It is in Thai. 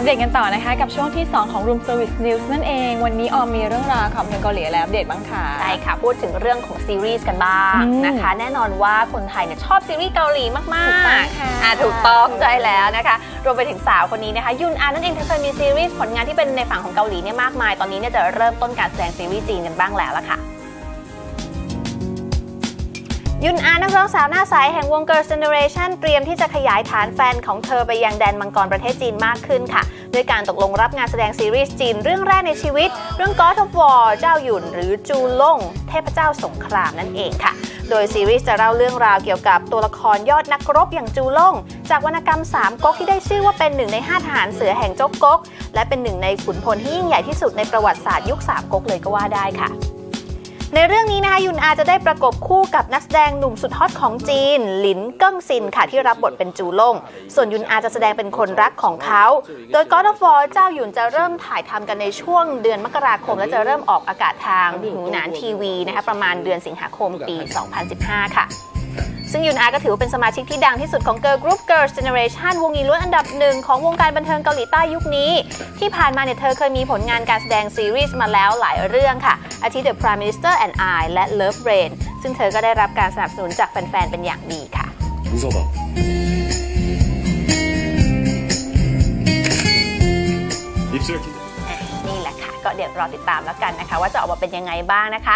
อัปเดตกันต่อนะคะกับช่วงที่ 2 ของ Room Service News นั่นเอง วันนี้ออมมีเรื่องราวของเพลงเกาหลีอะไรอัปเดตบ้างคะใช่ค่ะ พูดถึงเรื่องของซีรีส์กันบ้างอืมนะคะ แน่นอนว่าคนไทยเนี่ยชอบซีรีส์เกาหลีมากๆถูกต้องค่ะอ่าถูกต้องใช่แล้วนะคะ รวมไปถึงสาวคนนี้นะคะยุนอานั่นเองเธอเคยมีซีรีส์ผลงานที่เป็นในฝั่งของเกาหลีเนี่ยมากมาย ตอนนี้เนี่ยจะเริ่มต้นการแสดงซีรีส์จีนกันบ้างแล้วล่ะค่ะ ยุนอานักร้องสาวหน้าใสแห่งวง Girls' Generation เตรียมที่จะขยายฐานแฟนของเธอไปยังแดนมังกรประเทศจีนมากขึ้นค่ะ ด้วยการตกลงรับงานแสดงซีรีส์จีนเรื่องแรกในชีวิต เรื่อง God of War เจ้าหยุนหรือจูล่ง เทพเจ้าสงครามนั่นเองค่ะ โดยซีรีส์จะเล่าเรื่องราวเกี่ยวกับตัวละครยอดนักรบอย่างจูล่ง จากวรรณกรรมสามก๊กที่ได้ชื่อว่าเป็นหนึ่งในห้าทหารเสือแห่งเจ้าก๊กและเป็นหนึ่งในขุนพลที่ยิ่งใหญ่ที่สุดในประวัติศาสตร์ยุคสามก๊กเลยก็ว่าได้ค่ะ ในเรื่องนี้นะคะยุนอาจะได้ประกบคู่กับนักแสดงหนุ่มสุดฮอตของจีน หลินเกิ้งซินค่ะที่รับบทเป็นจูลง ส่วนยุนอาจะแสดงเป็นคนรักของเขา โดย God of War เจ้าหยุนจะเริ่มถ่ายทำกันในช่วงเดือนมกราคม และจะเริ่มออกอากาศทางหูหนานทีวีนะคะประมาณเดือนสิงหาคมปี 2015 ค่ะ ซึ่งยุนอาก็ถือว่าเป็นสมาชิกที่ดังที่สุดของ Girl Group Girls Generation วงอีล้วนอันดับหนึ่งของวงการบันเทิงเกาหลีใต้ยุคนี้ ที่ผ่านมาเนี่ยเธอเคยมีผลงานการแสดงซีรีส์มาแล้วหลายเรื่องค่ะ อาทิ The Prime Minister and I และ Love Rain ซึ่งเธอก็ได้รับการสนับสนุนจากแฟนๆ เป็นอย่างดีค่ะ 웃어봐. 입술 기 นี่แหละค่ะ ก็เดี๋ยวรอติดตามแล้วกันนะคะ ว่าจะออกมาเป็นยังไงบ้างนะคะ